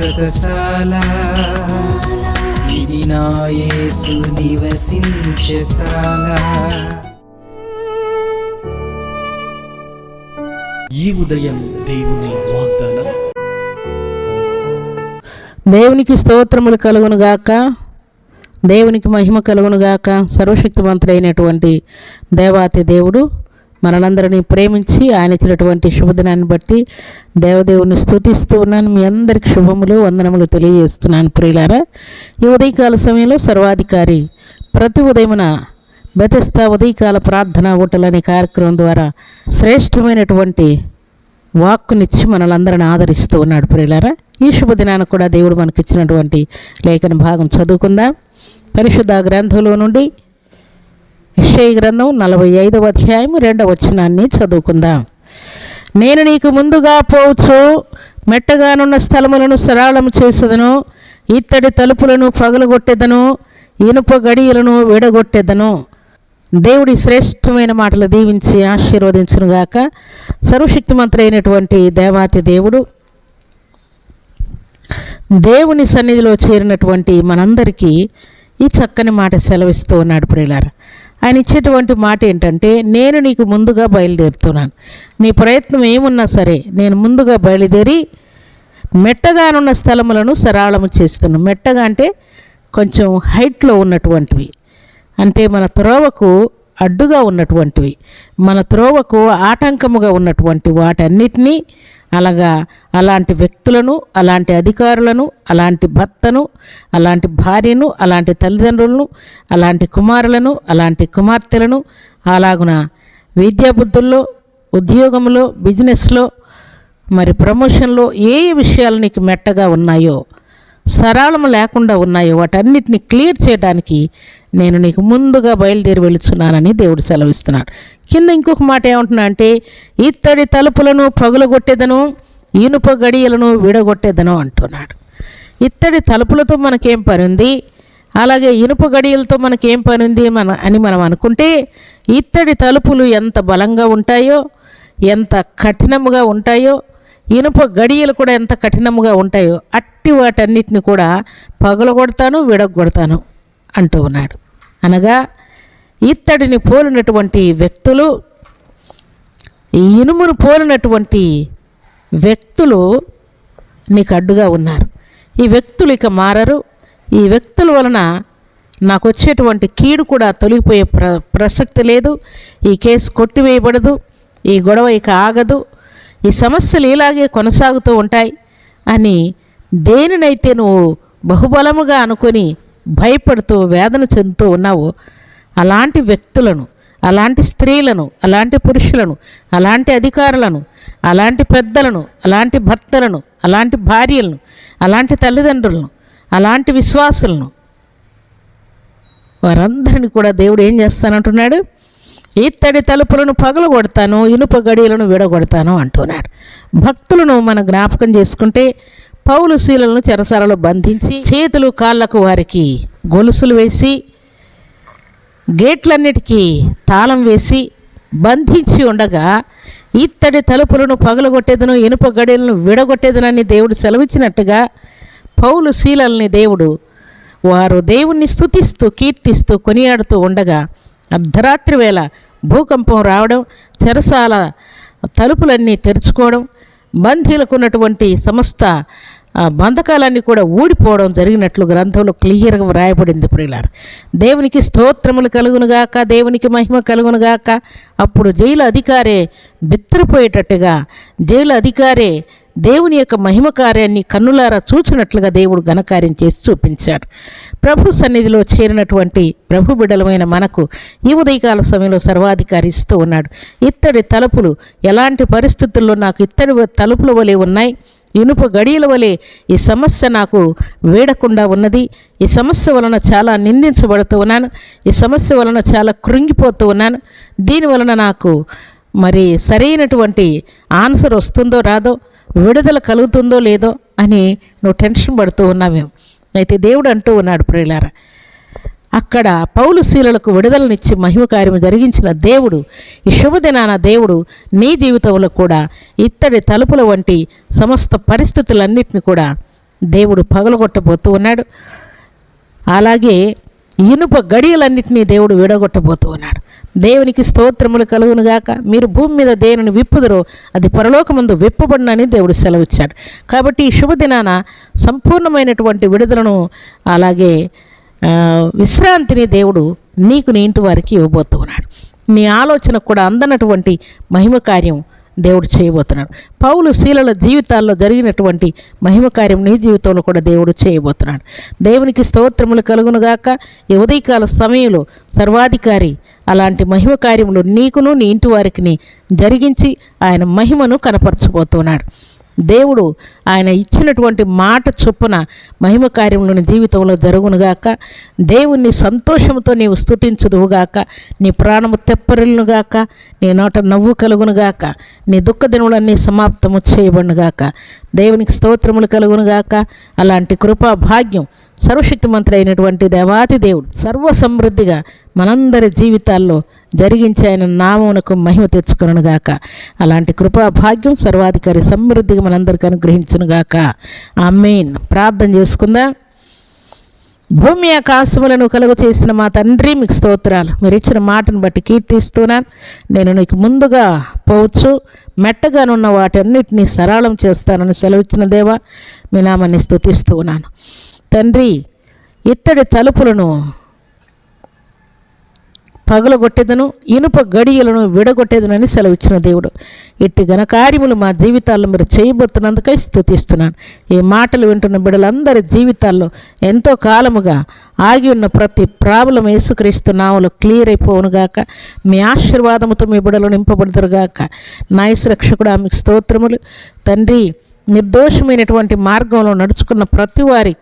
శాశ్వతశాల ఇది నా యేసు నివసించశాల ఈ ఉదయం దేవుని వాగ్దానం. దేవునికి స్తోత్రములు కలుగును గాక. దేవునికి మహిమ కలుగును గాక. సర్వశక్తివంతుడైనటువంటి దేవాతి దేవుడు మనలందరినీ ప్రేమించి ఆయన ఇచ్చినటువంటి శుభదినాన్ని బట్టి దేవదేవుని స్థుతిస్తూ ఉన్నాను. మీ అందరికి శుభములు వందనములు తెలియజేస్తున్నాను ప్రియులారా. ఈ ఉదయకాల సమయంలో సర్వాధికారి ప్రతి ఉదయమున బెతస్తా ఉదయకాల ప్రార్థన ఓటలు అనే కార్యక్రమం ద్వారా శ్రేష్టమైనటువంటి వాక్కునిచ్చి మనలందరిని ఆదరిస్తూ ఉన్నాడు ప్రియులారా. ఈ శుభదినాన్ని కూడా దేవుడు మనకి ఇచ్చినటువంటి లేఖన భాగం చదువుకుందాం. పరిశుద్ధ గ్రంథంలో నుండి యెషయా గ్రంథం నలభై ఐదవ అధ్యాయం రెండవ వచనాన్ని చదువుకుందాం. నేను నీకు ముందుగా పోవచ్చు మెట్టగానున్న స్థలములను సరళము చేసేదను ఇత్తడి తలుపులను పగలగొట్టేదను ఇనుప గడియలను విడగొట్టేదను. దేవుడి శ్రేష్టమైన మాటలు దీవించి ఆశీర్వదించునుగాక. అయినటువంటి దేవాతి దేవుడు దేవుని సన్నిధిలో చేరినటువంటి మనందరికీ ఈ చక్కని మాట సెలవిస్తూ ఉన్నాడు ప్రియులారా. ఆయన ఇచ్చేటువంటి మాట ఏంటంటే నేను నీకు ముందుగా బయలుదేరుతున్నాను. నీ ప్రయత్నం ఏమున్నా సరే నేను ముందుగా బయలుదేరి మెట్టగానున్న స్థలములను సరళము చేస్తున్నాను మెట్టగా అంటే కొంచెం హైట్లో ఉన్నటువంటివి. అంటే మన త్రోవకు అడ్డుగా ఉన్నటువంటివి. మన త్రోవకు ఆటంకముగా ఉన్నటువంటి వాటన్నిటినీ అలాగా అలాంటి వ్యక్తులను అలాంటి అధికారులను అలాంటి భర్తను అలాంటి భార్యను అలాంటి తల్లిదండ్రులను అలాంటి కుమారులను అలాంటి కుమార్తెలను అలాగున విద్యాబుద్ధుల్లో ఉద్యోగంలో బిజినెస్లో మరి ప్రమోషన్లో ఏ విషయాలు నీకు మెట్టగా ఉన్నాయో సరళము లేకుండా ఉన్నాయో వాటన్నిటిని క్లియర్ చేయడానికి నేను నీకు ముందుగా బయలుదేరి వెళుచున్నానని దేవుడు సెలవిస్తున్నాడు. కింద ఇంకొక మాట ఏమంటున్నా అంటే ఇత్తడి తలుపులను పగులగొట్టేదను ఇనుప గడియలను విడగొట్టేదను అంటున్నాడు. ఇత్తడి తలుపులతో మనకేం పని ఉంది? అలాగే ఇనుప గడియలతో మనకేం పని ఉంది మన అని మనం అనుకుంటే ఇత్తడి తలుపులు ఎంత బలంగా ఉంటాయో ఎంత కఠినముగా ఉంటాయో ఇనుప గడియలు కూడా ఎంత కఠినముగా ఉంటాయో అట్టి వాటన్నిటిని కూడా పగలగొడతాను విడగొడతాను అంటూ ఉన్నాడు. అనగా ఇత్తడిని పోలినటువంటి వ్యక్తులు ఇనుమును పోలినటువంటి వ్యక్తులు నీకు అడ్డుగా ఉన్నారు. ఈ వ్యక్తులు ఇక మారరు. ఈ వ్యక్తుల వలన నాకు వచ్చేటువంటి కీడు కూడా తొలగిపోయే ప్ర ప్రసక్తి లేదు. ఈ కేసు కొట్టివేయబడదు. ఈ గొడవ ఇక ఆగదు. ఈ సమస్యలు ఇలాగే కొనసాగుతూ ఉంటాయి అని దేనినైతే నువ్వు బహుబలముగా అనుకొని భయపడుతూ వేదన చెందుతూ ఉన్నావో అలాంటి వ్యక్తులను అలాంటి స్త్రీలను అలాంటి పురుషులను అలాంటి అధికారులను అలాంటి పెద్దలను అలాంటి భర్తలను అలాంటి భార్యలను అలాంటి తల్లిదండ్రులను అలాంటి విశ్వాసులను వారందరిని కూడా దేవుడు ఏం చేస్తానంటున్నాడు? ఇత్తడి తలుపులను పగలగొడతాను ఇనుప గడియలను విడగొడతాను అంటున్నాడు. భక్తులను మనం జ్ఞాపకం చేసుకుంటే పౌలు శీలను చెరసరలో బంధించి చేతులు కాళ్ళకు వారికి గొలుసులు వేసి గేట్లన్నిటికీ తాళం వేసి బంధించి ఉండగా ఇత్తడి తలుపులను పగలగొట్టేదను ఇనుప గడియలను విడగొట్టేదనని దేవుడు సెలవిచ్చినట్టుగా పౌలు శీలల్ని దేవుడు వారు దేవుణ్ణి స్థుతిస్తూ కీర్తిస్తూ కొనియాడుతూ ఉండగా అర్ధరాత్రి వేళ భూకంపం రావడం చెరసాల తలుపులన్నీ తెరుచుకోవడం బందీలకు ఉన్నటువంటి సమస్త బంధకాలన్నీ కూడా ఊడిపోవడం జరిగినట్లు గ్రంథంలో క్లియర్గా వ్రాయబడింది ప్రియులారు. దేవునికి స్తోత్రములు కలుగునుగాక దేవునికి మహిమ కలుగునుగాక అప్పుడు జైలు అధికారే బిత్తరపోయేటట్టుగా జైలు అధికారే దేవుని యొక్క మహిమ కార్యాన్ని కన్నులారా చూచినట్లుగా దేవుడు ఘనకార్యం చేసి చూపించాడు. ప్రభు సన్నిధిలో చేరినటువంటి ప్రభు బిడలమైన మనకు ఈ ఉదయకాల సమయంలో సర్వాధికారి ఇస్తూ ఉన్నాడు. ఇత్తడి తలుపులు ఎలాంటి పరిస్థితుల్లో నాకు ఇత్తడి తలుపుల వలె ఉన్నాయి? ఇనుప గడియల వలె ఈ సమస్య నాకు వేడకుండా ఉన్నది. ఈ సమస్య వలన చాలా నిందించబడుతూ ఉన్నాను. ఈ సమస్య వలన చాలా కృంగిపోతూ ఉన్నాను. దీని వలన నాకు మరి సరైనటువంటి ఆన్సర్ వస్తుందో రాదో విడుదల కలుగుతుందో లేదో అని నువ్వు టెన్షన్ పడుతూ ఉన్నావేమో అయితే దేవుడు అంటూ ఉన్నాడు ప్రియులారా అక్కడ పౌలు శీలలకు విడుదలనిచ్చి మహిమ కార్యము జరిగించిన దేవుడు ఈ శుభదినాన దేవుడు నీ జీవితంలో కూడా ఇత్తడి తలుపుల వంటి సమస్త పరిస్థితులన్నింటినీ కూడా దేవుడు పగలగొట్టబోతూ ఉన్నాడు. అలాగే ఇనుప గడియలన్నింటినీ దేవుడు విడగొట్టబోతూ ఉన్నాడు. దేవునికి స్తోత్రములు కలుగునుగాక మీరు భూమి మీద దేనిని విప్పుదరో అది పరలోకమందు విప్పబడినని దేవుడు సెలవిచ్చాడు. కాబట్టి ఈ శుభదినాన సంపూర్ణమైనటువంటి విడుదలను అలాగే విశ్రాంతిని దేవుడు నీకు నీ ఇంటి వారికి ఇవ్వబోతున్నాడు. నీ ఆలోచనకు కూడా అందనటువంటి మహిమ కార్యం దేవుడు చేయబోతున్నాడు. పౌలు శీలల జీవితాల్లో జరిగినటువంటి మహిమ కార్యం నీ జీవితంలో కూడా దేవుడు చేయబోతున్నాడు. దేవునికి స్తోత్రములు కలుగునుగాక. ఈ ఉదయకాల సమయంలో సర్వాధికారి అలాంటి మహిమ కార్యములు నీకును నీ ఇంటి వారికి జరిగించి ఆయన మహిమను కనపరచబోతున్నాడు. దేవుడు ఆయన ఇచ్చినటువంటి మాట చొప్పున మహిమ కార్యములను జీవితంలో జరుగునుగాక. దేవుణ్ణి సంతోషంతో నీవు స్తుతించుదువుగాక. నీ ప్రాణము తెప్పరిల్లుగాక నీ నోట నవ్వు కలుగునుగాక. నీ దుఃఖదినములన్నీ సమాప్తము చేయబడునుగాక. దేవునికి స్తోత్రములు కలుగునుగాక. అలాంటి కృపా భాగ్యం సర్వశక్తిమంతుడైనటువంటి దేవాతి దేవుడు సర్వ సమృద్ధిగా మనందరి జీవితాల్లో జరిగించి ఆయన నామమునకు మహిమ తెచ్చుకొనుగాక అలాంటి కృపా భాగ్యం సర్వాధికారి సమృద్ధిగా మనందరికి అనుగ్రహించునుగాక మెయిన్ ప్రార్థన చేసుకుందా. భూమి ఆకాశములను కలుగు చేసిన మా తండ్రి మీకు స్తోత్రాలు. మీరు ఇచ్చిన మాటను బట్టి కీర్తిస్తున్నాను. నేను నీకు ముందుగా పోవచ్చు. మెట్టగానున్న వాటన్నిటినీ సరళం చేస్తానని సెలవిచ్చిన దేవా మీ నామాన్ని స్థుతిస్తూ ఉన్నాను. తండ్రి ఇత్తడి తలుపులను పగలగొట్టేదను ఇనుప గడియలను విడగొట్టేదనని సెలవిచ్చిన దేవుడు. ఇట్టి ఘనకార్యములు మా జీవితాల్లో మీరు చేయబోతున్నందుకై స్థుతిస్తున్నాను ఈ మాటలు వింటున్న బిడ్డలందరి జీవితాల్లో ఎంతో కాలముగా ఆగి ఉన్న ప్రతి ప్రాబ్లం యేసుక్రీస్తు నావలు క్లియర్ అయిపోవునుగాక మీ ఆశీర్వాదముతో మీ బిడలు నింపబడుతురుగాక నాయసురక్షకుడు ఆమెకు స్తోత్రములు. తండ్రి నిర్దోషమైనటువంటి మార్గంలో నడుచుకున్న ప్రతి వారి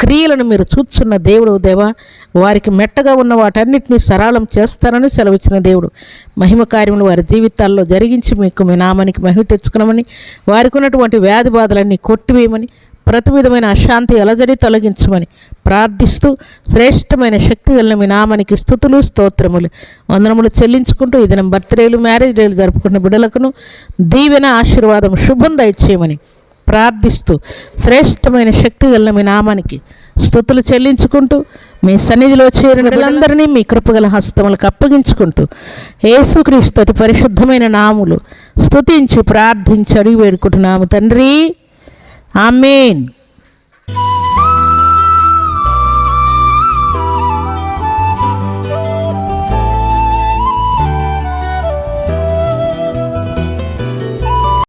క్రియలను మీరు చూచున్న దేవుడు దేవా వారికి మెట్టగా ఉన్న వాటన్నిటినీ సరళం చేస్తానని సెలవిచ్చిన దేవుడు. మహిమ కార్యములు వారి జీవితాల్లో జరిగించి మీకు మీ నామానికి మహిమ తెచ్చుకున్నామని వారికి ఉన్నటువంటి వ్యాధి బాధలన్నీ కొట్టివేయమని ప్రతి విధమైన అశాంతి అలజడి తొలగించమని ప్రార్థిస్తూ శ్రేష్టమైన శక్తి కలిగిన మీ నామానికి స్థుతులు స్తోత్రములు వందనములు చెల్లించుకుంటూ ఈ బర్త్డేలు మ్యారేజ్ డేలు జరుపుకున్న బిడ్డలకును దీవెన ఆశీర్వాదం శుభం దయచేయమని ప్రార్థిస్తూ శ్రేష్టమైన శక్తి గల మీ నామానికి స్థుతులు చెల్లించుకుంటూ మీ సన్నిధిలో చేరిన బిడ్డలందరినీ మీ కృపగల హస్తములకు అప్పగించుకుంటూ యేసుక్రీస్తు అతి పరిశుద్ధమైన నాములు స్థుతించి ప్రార్థించి అడిగి వేడుకుంటున్నాము తండ్రి. ఆమెన్.